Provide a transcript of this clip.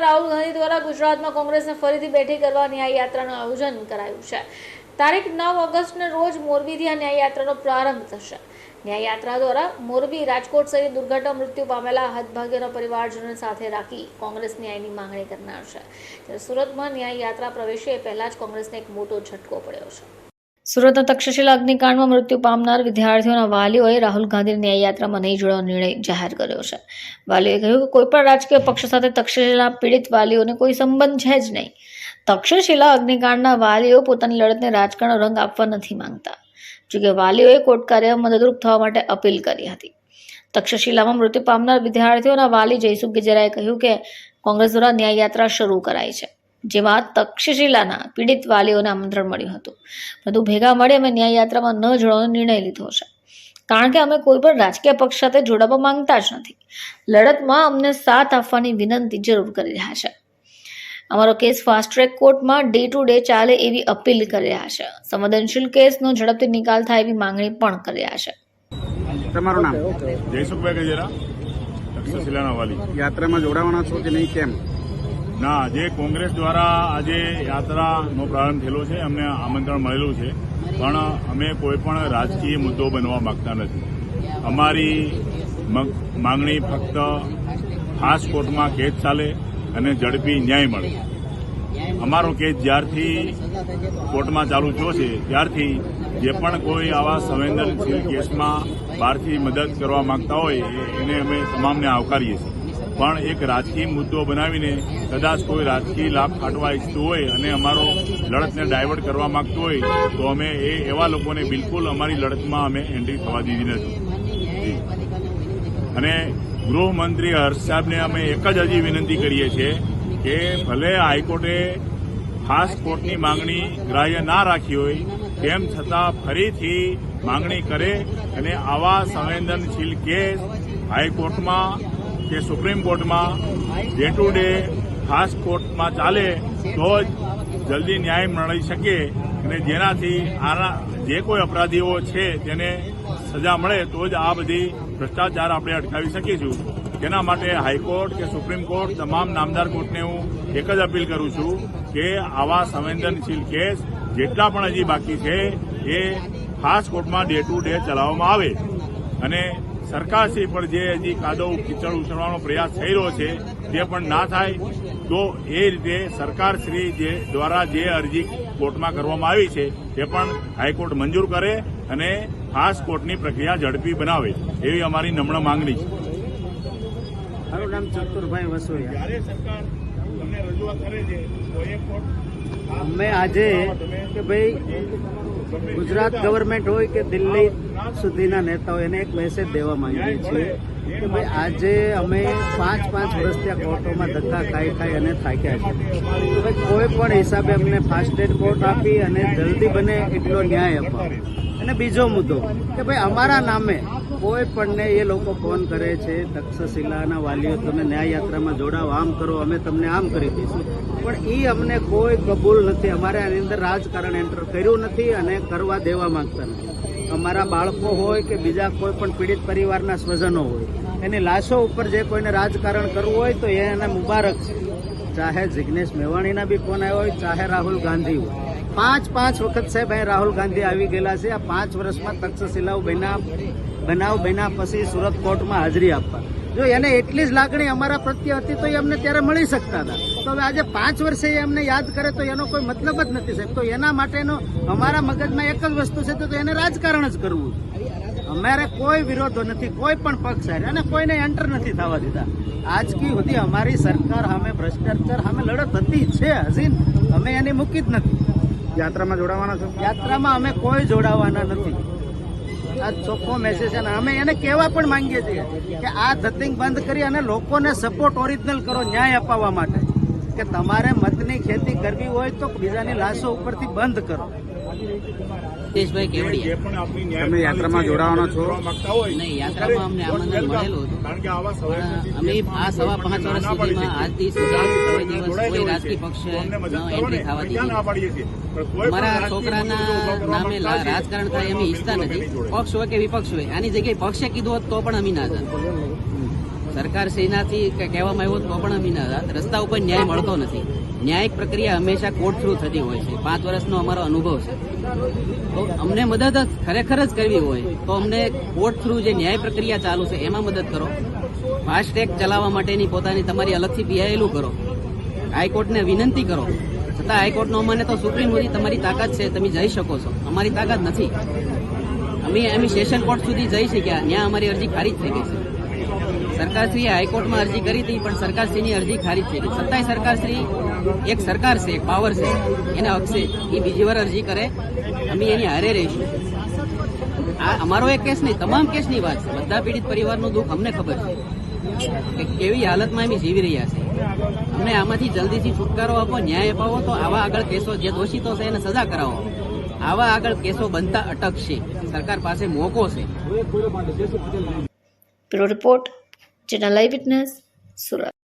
રાહુલ ગાંધી દ્વારા ગુજરાતમાં કોંગ્રેસને ફરીથી બેઠી કરવા ન્યાય યાત્રાનું આયોજન કરાયું છે. તારીખ નવ ઓગસ્ટના રોજ મોરબીથી આ ન્યાય યાત્રાનો પ્રારંભ થશે. ન્યાય યાત્રા દ્વારા મોરબી રાજકોટ સહિત દુર્ઘટના મૃત્યુ પામેલા હતભાગ્યના પરિવારજનોને સાથે રાખી કોંગ્રેસ ન્યાયની માંગણી કરનાર છે. ત્યારે સુરતમાં ન્યાય યાત્રા પ્રવેશે પહેલાં જ કોંગ્રેસને એક મોટો ઝટકો પડ્યો છે. સુરતના તક્ષશિલા અગ્નિકાંડમાં મૃત્યુ પામનાર વિદ્યાર્થીઓના વાલીઓએ રાહુલ ગાંધીની ન્યાય યાત્રામાં નહીં જોડવાનો નિર્ણય જાહેર કર્યો છે. વાલીઓએ કહ્યું કે કોઈ પણ રાજકીય પક્ષ સાથે તક્ષશિલા પીડિત વાલીઓને કોઈ સંબંધ છે જ નહીં. તક્ષશિલા અગ્નિકાંડના વાલીઓ પોતાની લડતને રાજકારણ રંગ આપવા નથી માંગતા. જોકે વાલીઓએ કોર્ટ કાર્યમાં મદદરૂપ થવા માટે અપીલ કરી હતી. તક્ષશિલામાં મૃત્યુ પામનાર વિદ્યાર્થીઓના વાલી જયસુખ ગિજરાએ કહ્યું કે કોંગ્રેસ દ્વારા ન્યાય યાત્રા શરૂ કરાઈ છે. જેમાં તક્ષશિલાના પીડિત વાલીઓને આમંત્રણ મળ્યું હતું. પરંતુ ભેગા મળી અમે ન્યાય યાત્રામાં ન જોડવાનો નિર્ણય લીધો છે. કારણ કે અમે કોઈ પણ રાજકીય પક્ષ સાથે જોડાવા માંગતા જ નથી. લડતમાં અમને સાથ આપવાની વિનંતી જરૂર કરી રહ્યા છે. અમારો કેસ ફાસ્ટ ટ્રેક કોર્ટમાં ડે ટુ ડે ચાલે એવી અપીલ કરી રહ્યા છે. સંવેદનશીલ કેસનો ઝડપથી નિકાલ થાય એવી માંગણી પણ કરી રહ્યા છે. તમારું નામ? જયસુખભાઈ ગજેરા તક્ષશિલાના વાલી. યાત્રામાં જોડાવાના છો કે નહીં? કેમ? ના જે કોંગ્રેસ દ્વારા આજે યાત્રાનો પ્રારંભ થયેલો છે, અમને આમંત્રણ મળેલું છે. પણ અમે કોઈ પણ રાજકીય મુદ્દો બનવા માંગતા નથી. અમારી માંગણી ફક્ત ખાસ કોર્ટમાં કેસ ચાલે અને ઝડપી ન્યાય મળે. અમારો કેસ જ્યારથી કોર્ટમાં ચાલુ થયો છે, ત્યારથી જે પણ કોઈ આવા સંવેદનશીલ કેસમાં બહારથી મદદ કરવા માંગતા હોય, એને અમે તમામને આવકારીએ છીએ. પણ એક રાજકીય મુદ્દો બનાવીને કદાચ કોઈ રાજકીય લાભ કાઢવા ઈચ્છતું હોય અને અમારો લડતને ડાયવર્ટ કરવા માંગતું હોય, તો અમે એ એવા લોકોને બિલકુલ અમારી લડતમાં અમે એન્ટ્રી થવા દીધી નથી. અને ગૃહમંત્રી હર્ષ સાહેબને અમે એક જ હજી વિનંતી કરીએ છીએ કે ભલે હાઈકોર્ટે ખાસ કોર્ટની માંગણી ગ્રાહ્ય ના રાખી હોય, તેમ છતાં ફરીથી માંગણી કરે અને આવા સંવેદનશીલ કેસ હાઈકોર્ટમાં કે સુપ્રીમ કોર્ટમાં ડે ટુ ડે ખાસ કોર્ટમાં ચાલે તો જ જલ્દી ન્યાય મળી શકે અને જેનાથી આના જે કોઈ અપરાધીઓ છે તેને સજા મળે તો જ આ બધી ભ્રષ્ટાચાર આપણે અટકાવી શકીશું. તેના માટે હાઈકોર્ટ કે સુપ્રીમ કોર્ટ તમામ નામદાર કોર્ટને હું એક જ અપીલ કરું છું કે આવા સંવેદનશીલ કેસ જેટલા પણ હજી બાકી છે એ ખાસ કોર્ટમાં ડે ટુ ડે ચલાવવામાં આવે. અને સરકારશ્રી પર જે હજી કાદવ કીચડ ઉછળવાનો પ્રયાસ થઈ રહ્યો છે તે પણ ના થાય તો એ રીતે સરકારશ્રી જે દ્વારા જે અરજી કોર્ટમાં કરવામાં આવી છે તે પણ હાઈકોર્ટ મંજૂર કરે અને ખાસ કોર્ટની પ્રક્રિયા ઝડપી બનાવે એવી અમારી નમ્ર માંગણી છે. મારું નામ ચતુરભાઈ વસોયા. સરકાર તમને રજૂઆત કરે છે તો એ કોર્ટ અમે આજે કે ભાઈ ગુજરાત ગવર્મેન્ટ હોય કે દિલ્હી સુધીના નેતાઓ એને એક મેસેજ દેવા માંગીએ છીએ કે ભાઈ આજે અમે પાંચ પાંચ વર્ષથી આ કોર્ટોમાં ધક્કા ખાઈ ખાઈ અને થાક્યા છે તો ભાઈ કોઈ પણ હિસાબે અમને ફાસ્ટ ટ્રેક કોર્ટ આપી અને જલ્દી બને એટલો ન્યાય અપાવો અને બીજો મુદ્દો કે ભાઈ અમારા નામે કોઈ પણને એ લોકો ફોન કરે છે તક્ષશિલાના વાલીઓ, તમે ન્યાય યાત્રામાં જોડાઓ, આમ કરો, અમે તમને આમ કરી દઈશું. પણ એ અમને કોઈ કબૂલ નથી. અમારે આની અંદર રાજકારણ એન્ટર કર્યું નથી અને કરવા દેવા માંગતા નથી. અમારા બાળકો હોય કે બીજા કોઈ પણ પીડિત પરિવારના સ્વજનો હોય, એની લાશો ઉપર જે કોઈને રાજકારણ કરવું હોય તો એને મુબારક છે. ચાહે જિગ્નેશ મેવાણીના બી ફોન આવ્યો હોય, ચાહે રાહુલ ગાંધી હોય. પાંચ પાંચ વખત સાહેબ અહીં રાહુલ ગાંધી આવી ગયેલા છે. આ પાંચ વર્ષમાં તક્ષશિલાઓ બન્યા બનાવ બન્યા પછી સુરત કોર્ટમાં હાજરી આપવા. જો એને એટલી જ લાગણી અમારા પ્રત્યે હતી તો એ અમને ત્યારે મળી શકતા હતા. તો હવે આજે પાંચ વર્ષે એ અમને યાદ કરે તો એનો કોઈ મતલબ જ નથી સાહેબ. તો એના માટેનો અમારા મગજમાં એક જ વસ્તુ છે તો એને રાજકારણ જ કરવું અમારે કોઈ વિરોધો નથી કોઈ પણ પક્ષ સાહેબ અને કોઈને એન્ટર નથી થવા દીધા. આજકી સુધી અમારી સરકાર સામે ભ્રષ્ટાચાર સામે લડત હતી છે હજી અમે એને મૂકી જ નથી. યાત્રામાં જોડાવાના છો? યાત્રામાં અમે કોઈ જોડાવાના નથી. આ ચોખ્ખો મેસેજ છે અને અમે એને કહેવા પણ માંગીએ છીએ કે આ ધતિંગ બંધ કરી અને લોકોને સપોર્ટ ઓરિજિનલ કરો ન્યાય અપાવવા માટે. કે તમારે મતની ખેતી કરવી હોય તો બીજાની લાશો ઉપરથી બંધ કરો. તમે યાત્રામાં જોડાવાનો છો? નહીં, યાત્રામાં અમને આમંત્રણ મળેલું હતું. કારણ કે આવા પણ અમે આ સવા પાંચ વર્ષ સુધીમાં આજથી સુધી કોઈ દિવસ કોઈ રાજકીય પક્ષે ન એન્ટ્રી થવા દીધી. મારા છોકરાના નામે લા- રાજકારણ થાય અમે ઈચ્છતા નથી. પક્ષ હોય કે વિપક્ષ હોય આની જગ્યાએ પક્ષે કીધું હોત તો પણ અમે ના જાત સરકારશ્રીનાથી કહેવામાં આવ્યું તો પણ અમી રસ્તા ઉપર ન્યાય મળતો નથી. ન્યાયિક પ્રક્રિયા હંમેશા કોર્ટ થ્રુ થતી હોય છે. પાંચ વર્ષનો અમારો અનુભવ છે. તો અમને મદદ ખરેખર જ કરવી હોય તો અમને કોર્ટ થ્રુ જે ન્યાય પ્રક્રિયા ચાલુ છે એમાં મદદ કરો. ફાસ્ટેગ ચલાવવા માટેની પોતાની તમારી અલગથી પીઆઈએલું કરો. હાઈકોર્ટને વિનંતી કરો. છતાં હાઈકોર્ટનો અમને તો સુપ્રીમ સુધી તમારી તાકાત છે, તમે જઈ શકો છો. અમારી તાકાત નથી. અમે અમે સેશન કોર્ટ સુધી જઈ શક્યા. ત્યાં અમારી અરજી ખારીજ થઈ ગઈ છે. સરકારશ્રીએ હાઈકોર્ટમાં અરજી કરી હતી, પણ સરકારશ્રીની અરજી ખારીજ થઈ છતાંય સરકારશ્રી એક સરકાર છે એક પાવર છે, એના હક એ બીજી વાર અરજી કરે. અમે એની હારે રહીશું. આ અમારો એક કેસ નહીં, તમામ કેસની વાત છે. બધા પીડિત પરિવારનું દુઃખ અમને ખબર છે કે કેવી હાલતમાં એમ જીવી રહ્યા છે અમને આમાંથી જલ્દીથી છુટકારો આપો, ન્યાય અપાવો, તો આવા આગળ કેસો જે દોષિતો છે, એને સજા કરાવો. આવા આગળ કેસો બનતા અટકશે. સરકાર પાસે મોકો છે. Report channel live witness Surat